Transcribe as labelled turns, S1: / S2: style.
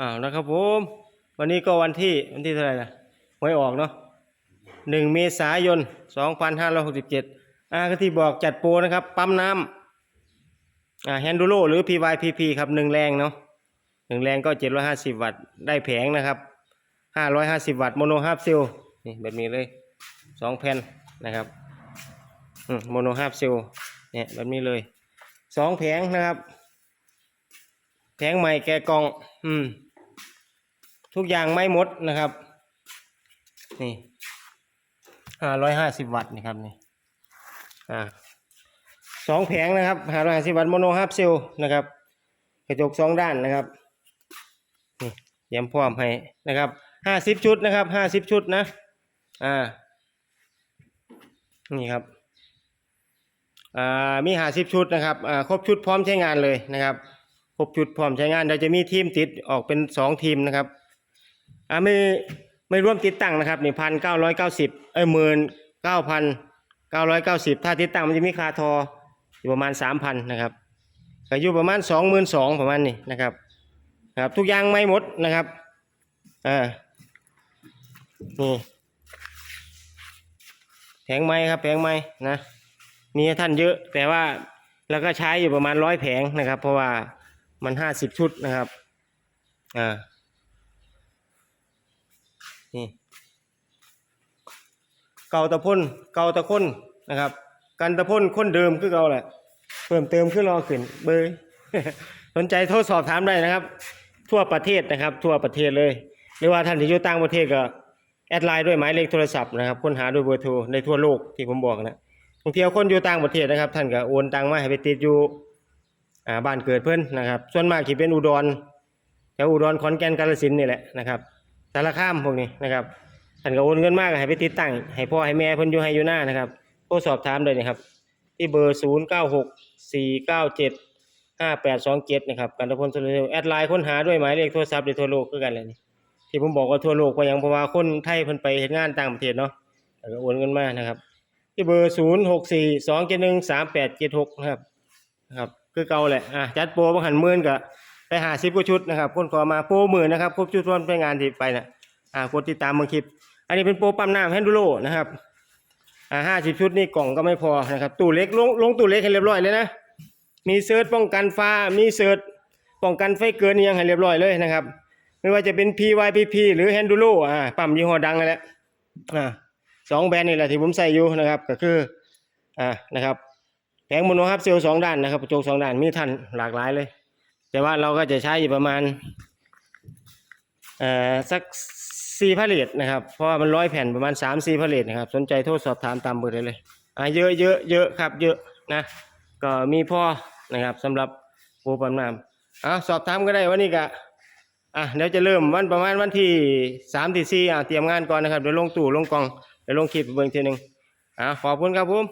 S1: อ้าวนะครับผม วันนี้ก็วันที่วันที่เท่าไหร่นะหวยออกเนาะหนึ่งเมษายนสองพันห้าร้อยหกสิบเจ็ดอ่าก็ที่บอกจัดโปรนะครับ ปั๊มน้ำอ่าแฮนดูโลหรือ PYPP ครับหนึ่งแรงเนาะหนึ่งแรงก็เจ็ดร้อยห้าสิบวัตต์ได้แผงนะครับห้าร้อยห้าสิบวัตต์โมโนฮาร์ฟเซลนี่แบบนี้เลยสองแผ่นนะครับโมโนฮาร์ฟเซลเนี่ยแบบนี้เลยสองแผงนะครับ แผงใหม่แกะกอง อืม ทุกอย่างไม่หมดนะครับ นี่ห้าร้อยห้าสิบวัตต์นี่ครับนี่อ่าสองแผงนะครับห้าร้อยห้าสิบวัตต์โมโนฮาร์ฟเซลนะครับ กระจกสองด้านนะครับนี่เตรียมพร้อมให้นะครับห้าสิบชุดนะครับห้าสิบชุดนะอ่านี่ครับอ่ามีห้าสิบชุดนะครับอ่าครบชุดพร้อมใช้งานเลยนะครับครบชุดพร้อมใช้งานเดี๋ยวจะมีทีมติดออกเป็นสองทีมนะครับ อ่าไม่ไม่ร่วมติดตั้งนะครับนี่พันเก้าร้อยเก้าสิบเอ้ยหมื่นเก้าพันเก้าร้อยเก้าสิบถ้าติดตั้งมันจะมีคาทออยู่ประมาณสามพันนะครับก็อยู่ประมาณสองหมื่นสองประมาณนี้นะครับนะครับ ทุกอย่างไม่หมดนะครับอ่านี่แผงไม้ครับแผงไม้นะมีท่านเยอะแต่ว่าแล้วก็ใช้อยู่ประมาณร้อยแผงนะครับ เพราะว่ามันห้าสิบชุดนะครับอ่า นี่ เก่าตะพ่นเก่าตะค้นนะครับ กันตะพ่นค้นเดิมคือเก่าแหละ เพิ่มเติมขึ้นรอขึ้น เบยสนใจโทรสอบถามได้นะครับ ทั่วประเทศนะครับ ทั่วประเทศเลย หรือว่าท่านที่อยู่ต่างประเทศก็แอดไลน์ด้วยหมายเลขโทรศัพท์นะครับค้นหาด้วยเบอร์โทรในทั่วโลกที่ผมบอกนะบางทีคนอยู่ต่างประเทศนะครับ ท่านก็โอนตังมาให้ไปติดอยู่บ้านเกิดเพื่อนนะครับ ส่วนมากที่เป็นอุดรแถวอุดรขอนแก่นกาฬสินธุ์นี่แหละนะครับ สารคามพวกนี้นะครับท่านก็โอนเงินมากให้ไปติดตั้งให้พ่อให้แม่เพิ่นอยู่ให้อยู่หน้านะครับโทรสอบถามเลยนะครับ ที่เบอร์ 0 9 6 4 9 7 5 8 2 7นะครับกันตะพลโซลูแอดไลน์ค้นหาด้วยหมายเลขโทรศัพท์ในทั่วโลกคือกันเลยนี่ที่ผมบอกว่าทั่วโลกเพราะยังเพราะว่าคนไทยเพิ่นไปเฮ็ดงานต่างประเทศเนาะแล้วก็โอนเงินมานะครับ ที่เบอร์0 6 4 2 7 1 3 8 7 6นะครับนะครับคือเก่าแหละอะจัดโปรบางหันหมื่นก็ ไปหาซิปกว่าชุดนะครับคนขอมาโปรหมื่นนะครับครบชุดวันไปงานที่ไปนะอ่ากดติดตามบางคลิป อันนี้เป็นโปรปั๊มน้ำแฮนดูโลนะครับอ่าห้าสิบชุดนี่กล่องก็ไม่พอนะครับตู้เล็กลงลงตู้เล็กให้เรียบร้อยเลยนะมีเซิร์ชป้องกันฟ้ามีเซิร์ชป้องกันไฟเกินนี่ยังให้เรียบร้อยเลยนะครับ ไม่ว่าจะเป็น PYPP หรือ Handuro อ่าปั๊มยี่ห้อดังนั่นแหละอ่าสองแบรนด์นี่แหละที่ผมใส่อยู่นะครับก็คืออ่านะครับแผงโมโนฮับเซลล์สองด้านนะครับกระจกสองด้านมีทันหลากหลายเลย แต่ว่าเราก็จะใช้อยู่ประมาณอ่อสักสี่พาเลทนะครับ เพราะว่ามันร้อยแผ่นประมาณสามสี่พาเลทนะครับ สนใจโทรสอบถามตามเบอร์ได้เลยอ่าเยอะเยอะเยอะครับ เยอะนะ ก็มีพ่อนะครับสำหรับปรปั๊มน้ำอ่าสอบถามก็ได้วันนี้ก็อะเดี๋ยวจะเริ่มวันประมาณวันที่สามที่สี่อ่าเตรียมงานก่อนนะครับเดี๋ยวลงตู้ลงกล่องเดี๋ยวลงคลิปเบิ่งทีหนึ่งอ่าขอบคุณครับผม